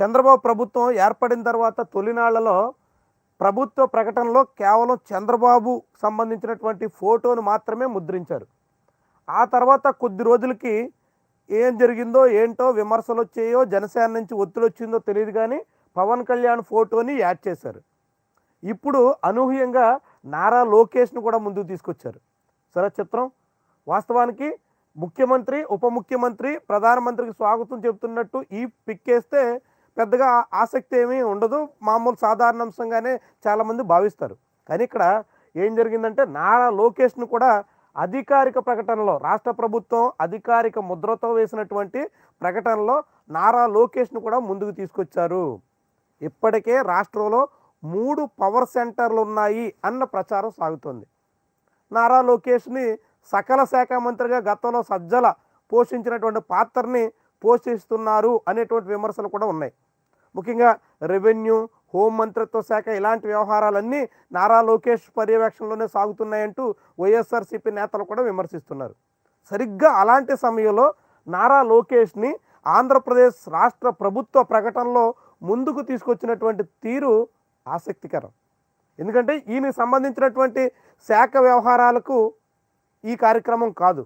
చంద్రబాబు ప్రభుత్వం ఏర్పడిన తర్వాత తొలినాళ్ళలో ప్రభుత్వ ప్రకటనలో కేవలం చంద్రబాబు సంబంధించినటువంటి ఫోటోను మాత్రమే ముద్రించారు. ఆ తర్వాత కొద్ది రోజులకి ఏం జరిగిందో ఏంటో విమర్శలు వచ్చాయో జనసేన నుంచి ఒత్తిడి వచ్చిందో తెలియదు కానీ పవన్ కళ్యాణ్ ఫోటోని యాడ్ చేశారు. ఇప్పుడు అనూహ్యంగా నారా లోకేష్ను కూడా ముందుకు తీసుకొచ్చారు. సరే చిత్రం వాస్తవానికి ముఖ్యమంత్రి ఉప ముఖ్యమంత్రి ప్రధానమంత్రికి స్వాగతం చెబుతున్నట్టు ఈ పిక్ వేస్తే పెద్దగా ఆసక్తి ఏమీ ఉండదు. మామూలు సాధారణ అంశంగానే చాలామంది భావిస్తారు. కానీ ఇక్కడ ఏం జరిగిందంటే నారా లోకేష్ను కూడా అధికారిక ప్రకటనలో రాష్ట్ర ప్రభుత్వం అధికారిక ముద్రతో వేసినటువంటి ప్రకటనలో నారా లోకేష్ను కూడా ముందుకు తీసుకొచ్చారు. ఇప్పటికే రాష్ట్రంలో మూడు పవర్ సెంటర్లు ఉన్నాయి అన్న ప్రచారం సాగుతోంది. నారా లోకేష్ని సకల శాఖ మంత్రిగా గతంలో సజ్జల పోషించినటువంటి పాత్రని పోషిస్తున్నారు అనేటువంటి విమర్శలు కూడా ఉన్నాయి. ముఖ్యంగా రెవెన్యూ హోం మంత్రిత్వ శాఖ ఇలాంటి వ్యవహారాలన్నీ నారా లోకేష్ పర్యవేక్షణలోనే సాగుతున్నాయంటూ వైఎస్ఆర్సీపీ నేతలు కూడా విమర్శిస్తున్నారు. సరిగ్గా అలాంటి సమయంలో నారా లోకేష్ని ఆంధ్రప్రదేశ్ రాష్ట్ర ప్రభుత్వ ప్రకటనలో ముందుకు తీసుకొచ్చినటువంటి తీరు ఆసక్తికరం. ఎందుకంటే ఈయనకు సంబంధించినటువంటి శాఖ వ్యవహారాలకు ఈ కార్యక్రమం కాదు.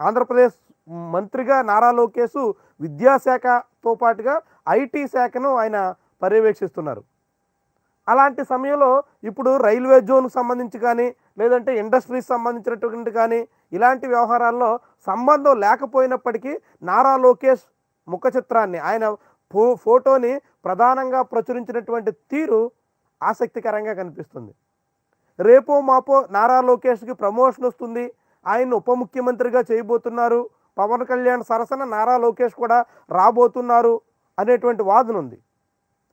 ఆంధ్రప్రదేశ్ మంత్రిగా నారా లోకేష్ తో పాటుగా ఐటీ శాఖను ఆయన పర్యవేక్షిస్తున్నారు. అలాంటి సమయంలో ఇప్పుడు రైల్వే జోన్కు సంబంధించి కానీ లేదంటే ఇండస్ట్రీస్ సంబంధించినటువంటి కానీ ఇలాంటి వ్యవహారాల్లో సంబంధం లేకపోయినప్పటికీ నారా లోకేష్ ముఖ చిత్రాన్ని ఆయన ఫో ఫోటోని ప్రధానంగా ప్రచురించినటువంటి తీరు ఆసక్తికరంగా కనిపిస్తుంది. రేపో మాపో నారా లోకేష్కి ప్రమోషన్ వస్తుంది. ఆయన ఉప ముఖ్యమంత్రిగా చేయబోతున్నారు. పవన్ కళ్యాణ్ సరసన నారా లోకేష్ కూడా రాబోతున్నారు అనేటువంటి వాదన ఉంది.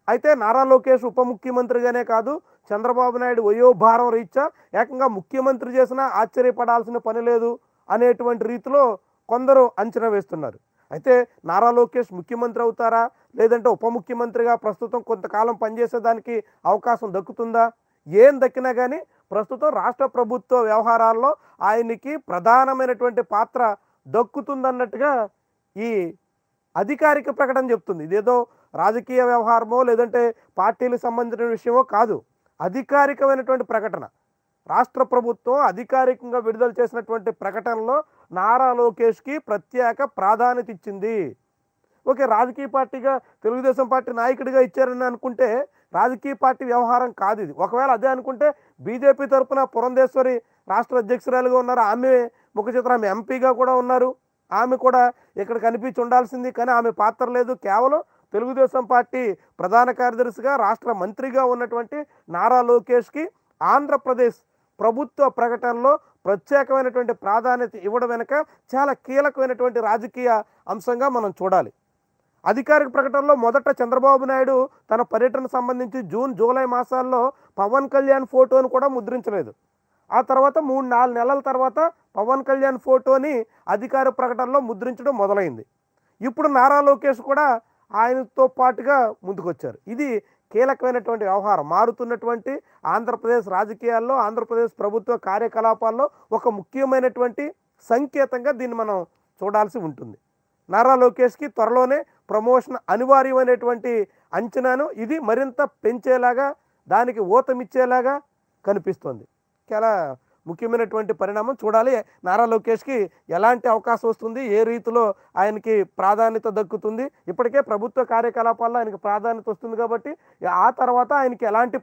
అయితే నారా లోకేష్ ఉప ముఖ్యమంత్రిగానే కాదు చంద్రబాబు నాయుడు వయోభారం రీత్యా ఏకంగా ముఖ్యమంత్రి చేసినా ఆశ్చర్యపడాల్సిన పని లేదు అనేటువంటి రీతిలో కొందరు అంచనా వేస్తున్నారు. అయితే నారా లోకేష్ ముఖ్యమంత్రి అవుతారా? లేదంటే ఉప ముఖ్యమంత్రిగా ప్రస్తుతం కొంతకాలం పనిచేసేదానికి అవకాశం దక్కుతుందా? ఏం దక్కినా కానీ ప్రస్తుతం రాష్ట్ర ప్రభుత్వ వ్యవహారాల్లో ఆయనకి ప్రధానమైనటువంటి పాత్ర దక్కుతుందన్నట్టుగా ఈ అధికారిక ప్రకటన చెప్తుంది. ఇదేదో రాజకీయ వ్యవహారమో లేదంటే పార్టీలకు సంబంధించిన విషయమో కాదు. అధికారికమైనటువంటి ప్రకటన. రాష్ట్ర ప్రభుత్వం అధికారికంగా విడుదల చేసినటువంటి ప్రకటనలో నారా లోకేష్కి ప్రత్యేక ప్రాధాన్యత ఇచ్చింది. ఓకే రాజకీయ పార్టీగా తెలుగుదేశం పార్టీ నాయకుడిగా ఇచ్చారని అనుకుంటే రాజకీయ పార్టీ వ్యవహారం కాదు ఇది. ఒకవేళ అదే అనుకుంటే బీజేపీ తరఫున పురంధేశ్వరి రాష్ట్ర అధ్యక్షురాలుగా ఉన్నారు? ఆమె ముఖ చిత్రం ఆమె ఎంపీగా కూడా ఉన్నారు. ఆమె కూడా ఇక్కడ కనిపించి ఉండాల్సింది. కానీ ఆమె పాత్ర లేదు. కేవలం తెలుగుదేశం పార్టీ ప్రధాన కార్యదర్శిగా రాష్ట్ర మంత్రిగా ఉన్నటువంటి నారా లోకేష్కి ఆంధ్రప్రదేశ్ ప్రభుత్వ ప్రకటనలో ప్రత్యేకమైనటువంటి ప్రాధాన్యత ఇవ్వడం వెనుక చాలా కీలకమైనటువంటి రాజకీయ అంశంగా మనం చూడాలి. అధికారిక ప్రకటనలో మొదట చంద్రబాబు నాయుడు తన పర్యటన సంబంధించి జూన్ జూలై మాసాల్లో పవన్ కళ్యాణ్ ఫోటోను కూడా ముద్రించలేదు. ఆ తర్వాత మూడు నాలుగు నెలల తర్వాత పవన్ కళ్యాణ్ ఫోటోని అధికార ప్రకటనలో ముద్రించడం మొదలైంది. ఇప్పుడు నారా లోకేష్ కూడా ఆయనతో పాటుగా ముందుకొచ్చారు. ఇది కీలకమైనటువంటి వ్యవహారం. మారుతున్నటువంటి ఆంధ్రప్రదేశ్ రాజకీయాల్లో ఆంధ్రప్రదేశ్ ప్రభుత్వ కార్యకలాపాల్లో ఒక ముఖ్యమైనటువంటి సంకేతంగా దీన్ని మనం చూడాల్సి ఉంటుంది. నారా లోకేష్కి త్వరలోనే ప్రమోషన్ అనివార్యమైనటువంటి అంచనాను ఇది మరింత పెంచేలాగా దానికి ఊతమిచ్చేలాగా కనిపిస్తుంది. చాలా ముఖ్యమైనటువంటి పరిణామం. చూడాలి నారా లోకేష్కి ఎలాంటి అవకాశం వస్తుంది ఏ రీతిలో ఆయనకి ప్రాధాన్యత దక్కుతుంది. ఇప్పటికే ప్రభుత్వ కార్యకలాపాల్లో ఆయనకి ప్రాధాన్యత వస్తుంది కాబట్టి ఆ తర్వాత ఆయనకి ఎలాంటి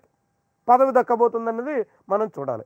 పదవి దక్కబోతుంది అన్నది మనం చూడాలి.